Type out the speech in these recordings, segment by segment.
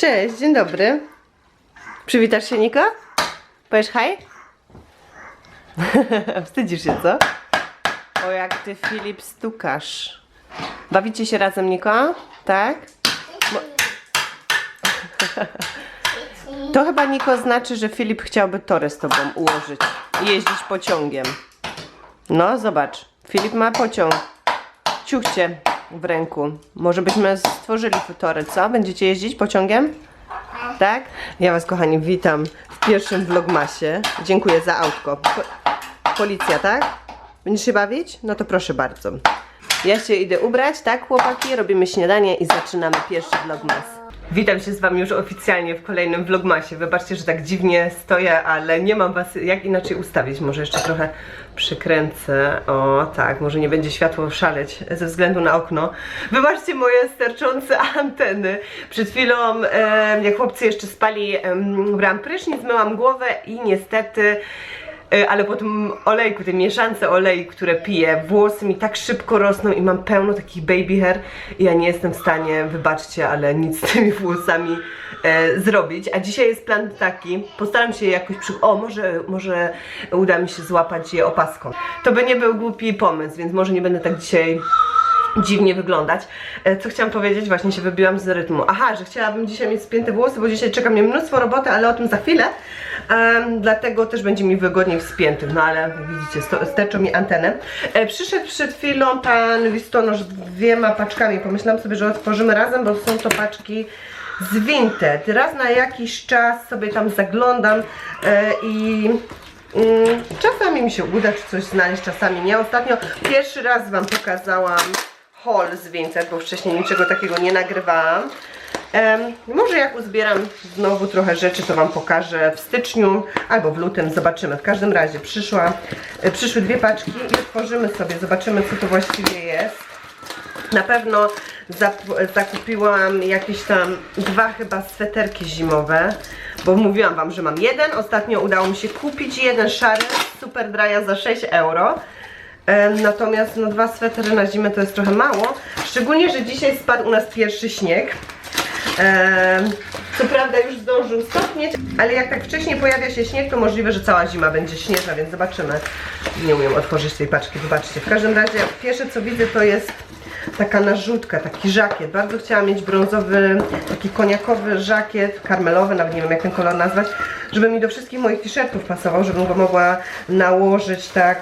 Cześć, dzień dobry. Przywitasz się, Niko? Powiesz hej? Wstydzisz się, co? O, jak ty, Filip, stukasz. Bawicie się razem, Niko? Tak? Bo... To chyba, Niko, znaczy, że Filip chciałby tory z tobą ułożyć i jeździć pociągiem. No, zobacz. Filip ma pociąg. Ciuchcie w ręku. Może byśmy stworzyli tory, co? Będziecie jeździć pociągiem? Tak? Ja Was, kochani, witam w pierwszym vlogmasie. Dziękuję za autko. Po policja, tak? Będziesz się bawić? No to proszę bardzo. Ja się idę ubrać, tak, chłopaki? Robimy śniadanie i zaczynamy pierwszy vlogmas. Witam się z Wami już oficjalnie w kolejnym vlogmasie. Wybaczcie, że tak dziwnie stoję, ale nie mam Was jak inaczej ustawić. Może jeszcze trochę przykręcę. O, tak, może nie będzie światło szaleć ze względu na okno. Wybaczcie moje sterczące anteny. Przed chwilą, em, jak chłopcy jeszcze spali, em, brałam prysznic, myłam głowę i niestety E, ale po tym olejku, tej mieszance olej, które piję, włosy mi tak szybko rosną i mam pełno takich baby hair i ja nie jestem w stanie, wybaczcie, ale nic z tymi włosami e, zrobić. A dzisiaj jest plan taki, postaram się jakoś przy... O, może, może uda mi się złapać je opaską. To by nie był głupi pomysł, więc może nie będę tak dzisiaj dziwnie wyglądać. E, Co chciałam powiedzieć? Właśnie się wybiłam z rytmu. Aha, że chciałabym dzisiaj mieć spięte włosy, bo dzisiaj czeka mnie mnóstwo roboty, ale o tym za chwilę. Em, dlatego też będzie mi wygodniej w spiętych. No ale widzicie, sterczą mi antenę. E, przyszedł przed chwilą pan listonosz z dwiema paczkami. Pomyślałam sobie, że otworzymy razem, bo są to paczki z Vinted. Raz na jakiś czas sobie tam zaglądam e, i Mm, czasami mi się uda czy coś znaleźć, czasami nie. Ostatnio pierwszy raz Wam pokazałam haul z Vinted, bo wcześniej niczego takiego nie nagrywałam. Em, może jak uzbieram znowu trochę rzeczy, to Wam pokażę w styczniu albo w lutym, zobaczymy. W każdym razie przyszła, e, przyszły dwie paczki i otworzymy sobie, zobaczymy co to właściwie jest. Na pewno zakupiłam jakieś tam dwa chyba sweterki zimowe, bo mówiłam wam, że mam jeden. Ostatnio udało mi się kupić jeden szary, super drya za 6 euro. Em, Natomiast no, dwa swetery na zimę to jest trochę mało. Szczególnie, że dzisiaj spadł u nas pierwszy śnieg. Em, Co prawda już zdążył stopnieć, ale jak tak wcześniej pojawia się śnieg, to możliwe, że cała zima będzie śnieżna, więc zobaczymy. Nie umiem otworzyć tej paczki, zobaczcie. W każdym razie pierwsze co widzę to jest taka narzutka, taki żakiet. Bardzo chciałam mieć brązowy, taki koniakowy żakiet, karmelowy, nawet nie wiem jak ten kolor nazwać, żeby mi do wszystkich moich t-shirtów pasował, żebym go mogła nałożyć tak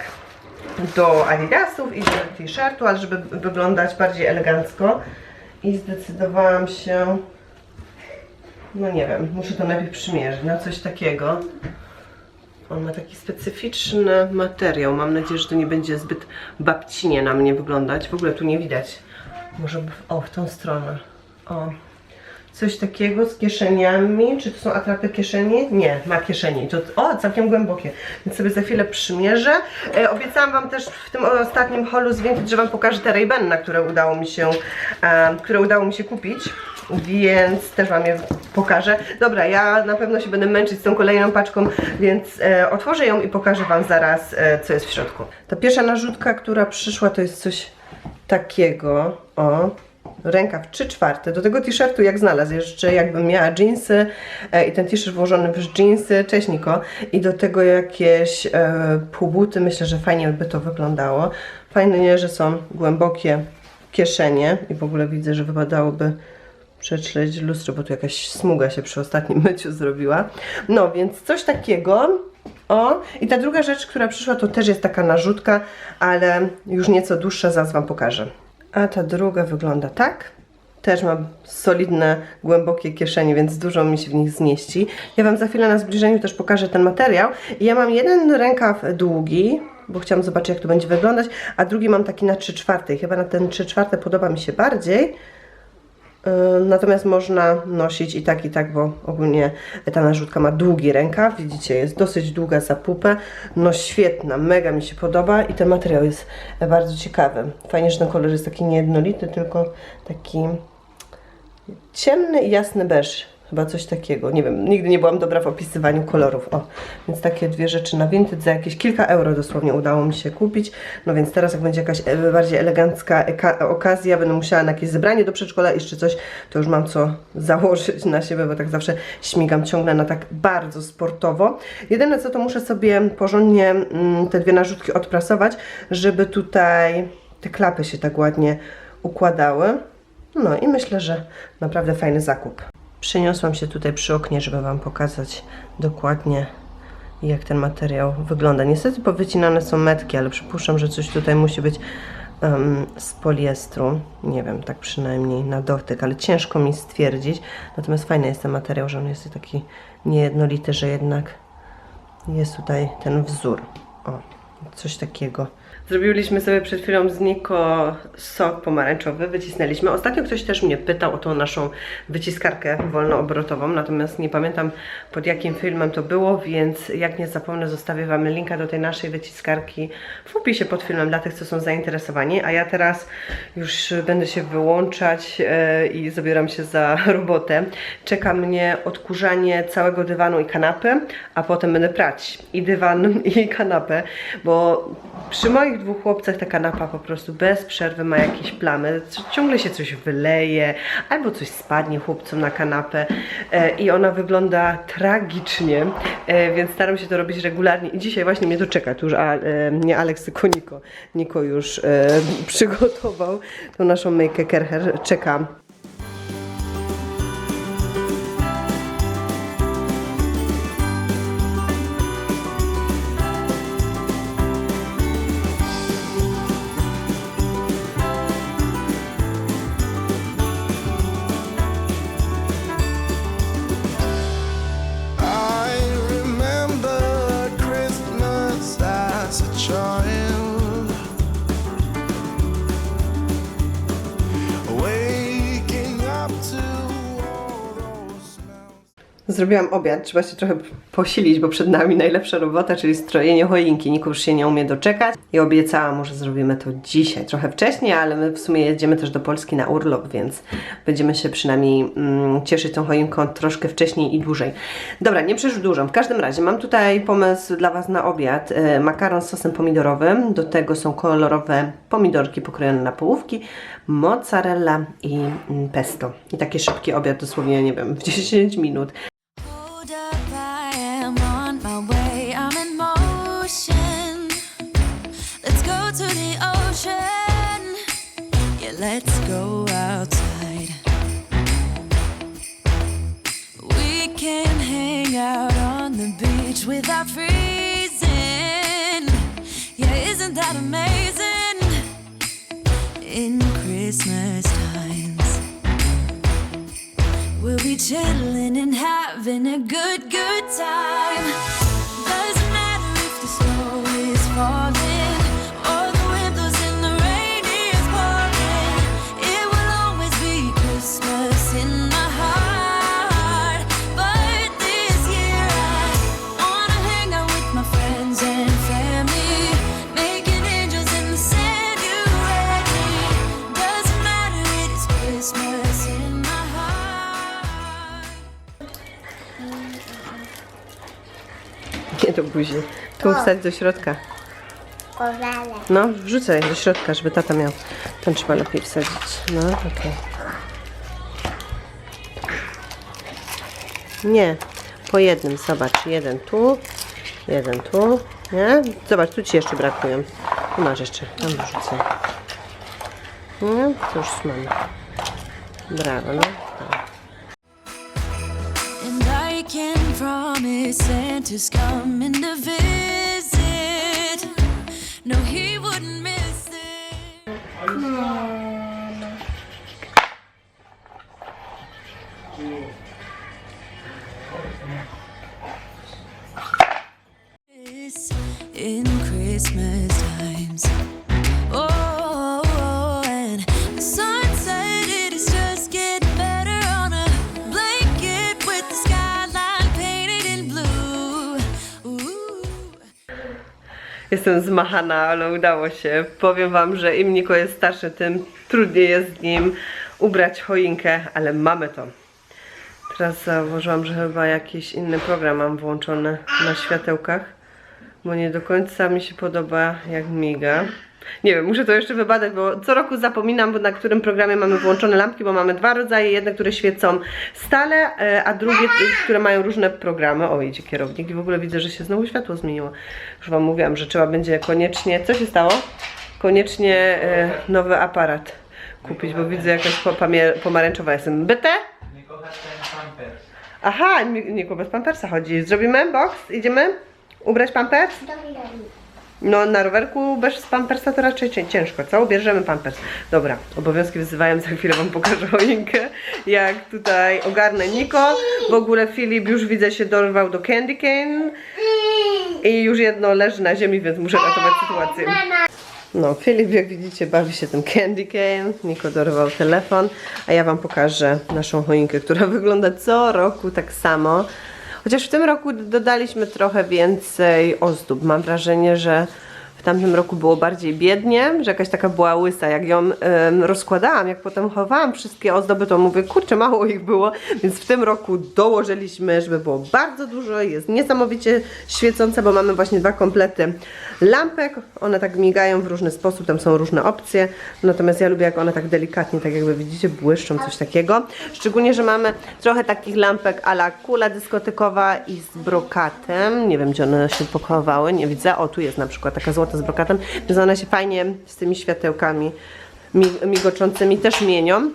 do adidasów i do t-shirtu, ale żeby wyglądać bardziej elegancko. I zdecydowałam się, no nie wiem, muszę to najpierw przymierzyć, na coś takiego. On ma taki specyficzny materiał. Mam nadzieję, że to nie będzie zbyt babcinie na mnie wyglądać. W ogóle tu nie widać. Może w, o, w tą stronę. O. Coś takiego z kieszeniami. Czy to są atrapy kieszeni? Nie, ma kieszeni. To, o, całkiem głębokie. Więc sobie za chwilę przymierzę. E, obiecałam Wam też w tym ostatnim holu z Vinted, że Wam pokażę te ray które udało mi się, e, które udało mi się kupić. Więc też Wam je pokażę. Dobra, ja na pewno się będę męczyć z tą kolejną paczką, więc e, otworzę ją i pokażę Wam zaraz, e, co jest w środku. Ta pierwsza narzutka, która przyszła, to jest coś takiego. O, rękaw 3 czwarte. Do tego t-shirtu jak znalazł, jeszcze jakbym miała jeansy e, i ten t-shirt włożony w jeansy, cześć Niko, i do tego jakieś e, półbuty, myślę, że fajnie by to wyglądało. Fajne nie, że są głębokie kieszenie i w ogóle widzę, że wypadałoby przetrzeć lustro, bo tu jakaś smuga się przy ostatnim myciu zrobiła. No, więc coś takiego. O, i ta druga rzecz, która przyszła, to też jest taka narzutka, ale już nieco dłuższa, zaraz Wam pokażę. A ta druga wygląda tak. Też mam solidne, głębokie kieszenie, więc dużo mi się w nich zmieści. Ja Wam za chwilę na zbliżeniu też pokażę ten materiał. Ja mam jeden rękaw długi, bo chciałam zobaczyć jak to będzie wyglądać, a drugi mam taki na 3 czwarte. Chyba na ten 3 czwarte podoba mi się bardziej. Yy, Natomiast można nosić i tak, i tak, bo ogólnie ta narzutka ma długi rękaw. Widzicie, jest dosyć długa za pupę. No świetna, mega mi się podoba i ten materiał jest bardzo ciekawy. Fajnie, że ten kolor jest taki niejednolity, tylko taki ciemny i jasny beż. Chyba coś takiego. Nie wiem, nigdy nie byłam dobra w opisywaniu kolorów. O, więc takie dwie rzeczy na Vinted za jakieś kilka euro dosłownie udało mi się kupić. No więc teraz jak będzie jakaś e, bardziej elegancka okazja, będę musiała na jakieś zebranie do przedszkola iść czy coś, to już mam co założyć na siebie, bo tak zawsze śmigam ciągle na tak bardzo sportowo. Jedyne co to muszę sobie porządnie mm, te dwie narzutki odprasować, żeby tutaj te klapy się tak ładnie układały. No i myślę, że naprawdę fajny zakup. Przeniosłam się tutaj przy oknie, żeby Wam pokazać dokładnie jak ten materiał wygląda. Niestety powycinane są metki, ale przypuszczam, że coś tutaj musi być em, z poliestru. Nie wiem, tak przynajmniej na dotyk, ale ciężko mi stwierdzić. Natomiast fajny jest ten materiał, że on jest taki niejednolity, że jednak jest tutaj ten wzór. O, coś takiego. Zrobiliśmy sobie przed chwilą z Niko sok pomarańczowy, wycisnęliśmy. Ostatnio ktoś też mnie pytał o tą naszą wyciskarkę wolnoobrotową, natomiast nie pamiętam pod jakim filmem to było, więc jak nie zapomnę, zostawię Wam linka do tej naszej wyciskarki w opisie pod filmem dla tych, co są zainteresowani. A ja teraz już będę się wyłączać e, i zabieram się za robotę. Czeka mnie odkurzanie całego dywanu i kanapy, a potem będę prać i dywan i kanapę, bo przy moich dwóch chłopcach ta kanapa po prostu bez przerwy ma jakieś plamy. Ciągle się coś wyleje, albo coś spadnie chłopcom na kanapę e, i ona wygląda tragicznie, e, więc staram się to robić regularnie i dzisiaj właśnie mnie to czeka. Tu już a, e, nie Aleks, tylko Niko. Niko już e, przygotował tą naszą myjkę Kercher. Czekam. Zrobiłam obiad, trzeba się trochę posilić, bo przed nami najlepsza robota, czyli strojenie choinki. Niko już się nie umie doczekać i obiecałam że zrobimy to dzisiaj. Trochę wcześniej, ale my w sumie jedziemy też do Polski na urlop, więc będziemy się przynajmniej mm, cieszyć tą choinką troszkę wcześniej i dłużej. Dobra, nie przedłużam. W każdym razie mam tutaj pomysł dla Was na obiad. E, makaron z sosem pomidorowym. Do tego są kolorowe pomidorki pokrojone na połówki, mozzarella i mm, pesto. I taki szybki obiad, dosłownie, nie wiem, w 10 minut. Without freezing. Yeah, isn't that amazing? In Christmas times. We'll be chilling and having a good, good time. Buzi. Tu wstać do środka. Powalę. No, wrzucaj do środka, żeby tata miał. Tam trzeba lepiej wsadzić. No, okej. Nie, po jednym, zobacz. Jeden tu, jeden tu. Nie? Zobacz, tu ci jeszcze brakują. Tu masz jeszcze, tam wrzucaj. Nie? To już mamy. Brawo, no. Promise Santa's coming to visit. No, he wouldn't miss it. In Christmas times. Jestem zmachana, ale udało się. Powiem Wam, że im Niko jest starszy, tym trudniej jest z nim ubrać choinkę, ale mamy to. Teraz zauważyłam, że chyba jakiś inny program mam włączony na światełkach, bo nie do końca mi się podoba jak miga. Nie wiem, muszę to jeszcze wybadać, bo co roku zapominam, bo na którym programie mamy włączone lampki, bo mamy dwa rodzaje, jedne, które świecą stale, e, a drugie, które mają różne programy. O, idzie kierownik i w ogóle widzę, że się znowu światło zmieniło. Już Wam mówiłam, że trzeba będzie koniecznie, co się stało? Koniecznie e, nowy aparat kupić, bo widzę jakaś pomarańczowa jestem. BT? Aha, nie, nie bez pampersa chodzi. Zrobimy box? Idziemy? Ubrać pampers? No na rowerku bez pampersa to raczej cię- ciężko, co? Bierzemy pampers. Dobra, obowiązki wzywają, za chwilę wam pokażę choinkę. Jak tutaj ogarnę Niko. W ogóle Filip już widzę się dorwał do Candy Cane. I już jedno leży na ziemi, więc muszę ratować sytuację. No, Filip, jak widzicie, bawi się tym Candy Cane. Niko dorwał telefon, a ja Wam pokażę naszą choinkę, która wygląda co roku tak samo. Chociaż w tym roku dodaliśmy trochę więcej ozdób. Mam wrażenie, że tamtym roku było bardziej biednie, że jakaś taka była łysa. Jak ją em, rozkładałam, jak potem chowałam wszystkie ozdoby, to mówię, kurczę, mało ich było, więc w tym roku dołożyliśmy, żeby było bardzo dużo. Jest niesamowicie świecące, bo mamy właśnie dwa komplety lampek. One tak migają w różny sposób, tam są różne opcje. Natomiast ja lubię, jak one tak delikatnie, tak jakby widzicie, błyszczą, coś takiego. Szczególnie, że mamy trochę takich lampek ala kula dyskotykowa i z brokatem. Nie wiem, gdzie one się pochowały, nie widzę. O, tu jest na przykład taka złota z brokatem, więc one się fajnie z tymi światełkami mi- migoczącymi też mienią.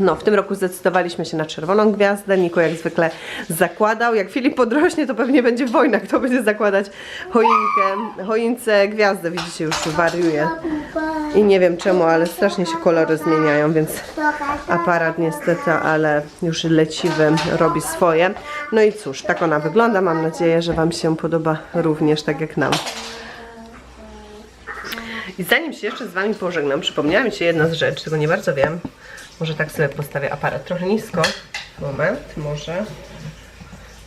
No, w tym roku zdecydowaliśmy się na czerwoną gwiazdę. Niko jak zwykle zakładał. Jak Filip podrośnie, to pewnie będzie wojna, kto będzie zakładać choinkę, choince gwiazdę. Widzicie, już wariuje. I nie wiem czemu, ale strasznie się kolory zmieniają, więc aparat niestety, ale już leciwy robi swoje. No i cóż, tak ona wygląda. Mam nadzieję, że Wam się podoba również tak jak nam. I zanim się jeszcze z Wami pożegnam, przypomniała mi się jedna z rzeczy, czego nie bardzo wiem. Może tak sobie postawię aparat trochę nisko. Moment, może.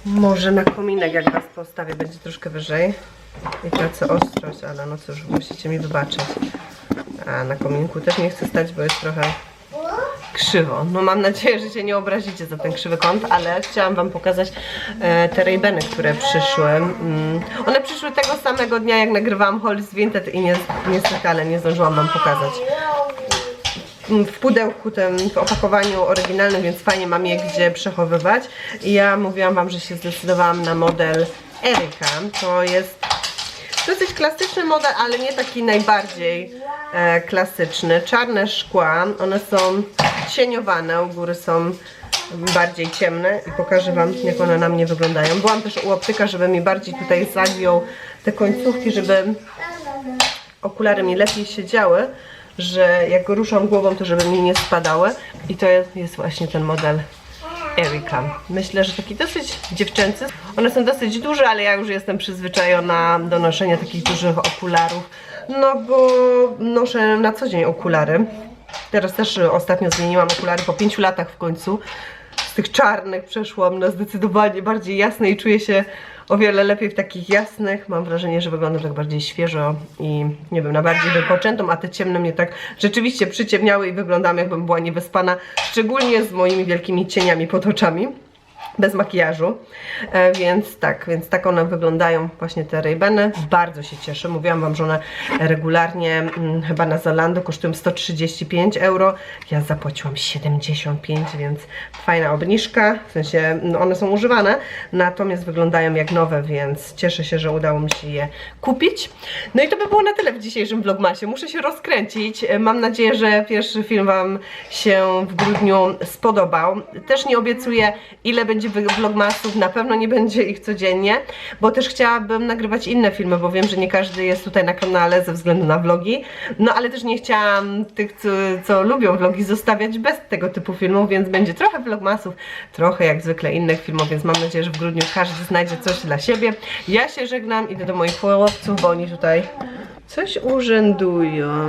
Może na kominek, jak Was postawię, będzie troszkę wyżej. I tracę ostrość, ale no cóż, musicie mi wybaczyć. A na kominku też nie chcę stać, bo jest trochę krzywo. No mam nadzieję, że się nie obrazicie za ten krzywy kąt, ale chciałam Wam pokazać e, te Raybeny, które przyszły. Mm, one przyszły tego samego dnia, jak nagrywałam Hollis Vinted i nie, niestety, ale nie zdążyłam Wam pokazać Mm, w pudełku tym, w opakowaniu oryginalnym, więc fajnie mam je gdzie przechowywać. I ja mówiłam Wam, że się zdecydowałam na model Erika. To jest dosyć klasyczny model, ale nie taki najbardziej e, klasyczny. Czarne szkła, one są cieniowane, u góry są bardziej ciemne i pokażę Wam, jak one na mnie wyglądają. Byłam też u optyka, żeby mi bardziej tutaj zagiął te końcówki, żeby okulary mi lepiej siedziały, że jak ruszam głową, to żeby mi nie spadały. I to jest, jest właśnie ten model Erika. Myślę, że taki dosyć dziewczęcy. One są dosyć duże, ale ja już jestem przyzwyczajona do noszenia takich dużych okularów. No bo noszę na co dzień okulary. Teraz też y, ostatnio zmieniłam okulary po 5 latach w końcu. Z tych czarnych przeszłam na zdecydowanie bardziej jasne i czuję się o wiele lepiej w takich jasnych. Mam wrażenie, że wyglądam tak bardziej świeżo i nie wiem, na bardziej wypoczętą, a te ciemne mnie tak rzeczywiście przyciemniały i wyglądam jakbym była niewyspana, szczególnie z moimi wielkimi cieniami pod oczami bez makijażu, e, więc tak, więc tak one wyglądają właśnie te Ray-Bany. Bardzo się cieszę, mówiłam Wam, że one regularnie mm, chyba na Zalando kosztują 135 euro, ja zapłaciłam 75, więc fajna obniżka, w sensie no one są używane, natomiast wyglądają jak nowe, więc cieszę się, że udało mi się je kupić. No i to by było na tyle w dzisiejszym vlogmasie, muszę się rozkręcić, E, mam nadzieję, że pierwszy film Wam się w grudniu spodobał. Też nie obiecuję ile będzie wy- vlogmasów, na pewno nie będzie ich codziennie, bo też chciałabym nagrywać inne filmy, bo wiem, że nie każdy jest tutaj na kanale ze względu na vlogi, no ale też nie chciałam tych, co, co lubią vlogi zostawiać bez tego typu filmów, więc będzie trochę vlogmasów, trochę jak zwykle innych filmów, więc mam nadzieję, że w grudniu każdy znajdzie coś dla siebie. Ja się żegnam, idę do moich chłopców, bo oni tutaj coś urzędują.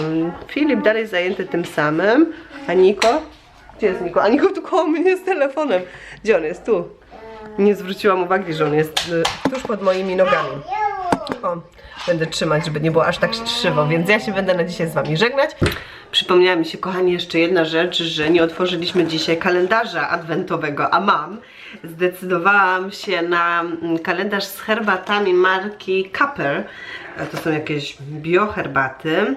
Filip dalej zajęty tym samym, a Niko? Gdzie jest Niko? A Niko tu koło mnie z telefonem. Gdzie on jest? Tu. Nie zwróciłam uwagi, że on jest y, tuż pod moimi nogami. O, będę trzymać, żeby nie było aż tak krzywo, więc ja się będę na dzisiaj z Wami żegnać. Przypomniała mi się, kochani, jeszcze jedna rzecz, że nie otworzyliśmy dzisiaj kalendarza adwentowego, a mam. Zdecydowałam się na mm, kalendarz z herbatami marki Kapper. To są jakieś bioherbaty.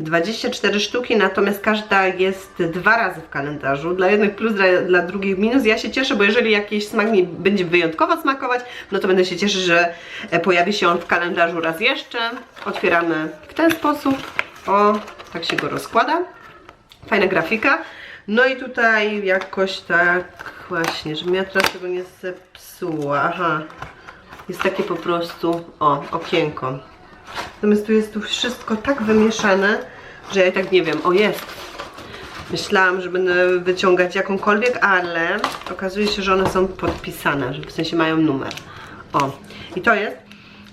24 sztuki, natomiast każda jest dwa razy w kalendarzu. Dla jednych plus, dla, dla drugich minus. Ja się cieszę, bo jeżeli jakiś smak mi będzie wyjątkowo smakować, no to będę się cieszyć, że e, pojawi się on w kalendarzu raz jeszcze. Otwieramy w ten sposób. O, tak się go rozkłada. Fajna grafika. No i tutaj jakoś tak właśnie, żebym ja teraz tego nie zepsuła. Aha. Jest takie po prostu, o, okienko. Natomiast tu jest tu wszystko tak wymieszane, że ja i tak nie wiem. O jest! Myślałam, że będę wyciągać jakąkolwiek, ale okazuje się, że one są podpisane, że w sensie mają numer. O, i to jest,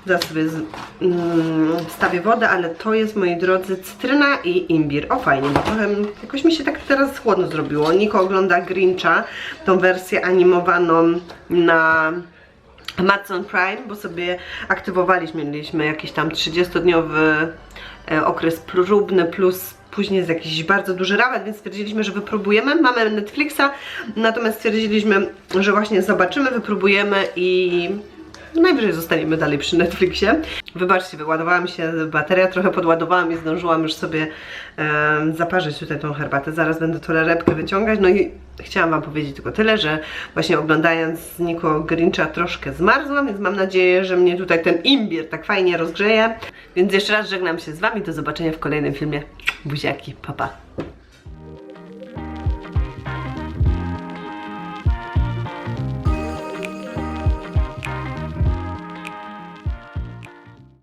zaraz sobie z, mm, wstawię wodę, ale to jest, moi drodzy, cytryna i imbir. O, fajnie, bo trochę jakoś mi się tak teraz chłodno zrobiło. Niko ogląda Grincha, tą wersję animowaną na Amazon Prime, bo sobie aktywowaliśmy, mieliśmy jakiś tam 30-dniowy e, okres próbny plus później jest jakiś bardzo duży rabat, więc stwierdziliśmy, że wypróbujemy. Mamy Netflixa, natomiast stwierdziliśmy, że właśnie zobaczymy, wypróbujemy i najwyżej zostaniemy dalej przy Netflixie. Wybaczcie, wyładowała mi się bateria, trochę podładowałam i zdążyłam już sobie em, zaparzyć tutaj tą herbatę. Zaraz będę torebkę wyciągać. No i chciałam Wam powiedzieć tylko tyle, że właśnie oglądając Niko Grincha troszkę zmarzłam, więc mam nadzieję, że mnie tutaj ten imbir tak fajnie rozgrzeje. Więc jeszcze raz żegnam się z Wami. Do zobaczenia w kolejnym filmie. Buziaki, papa. Pa.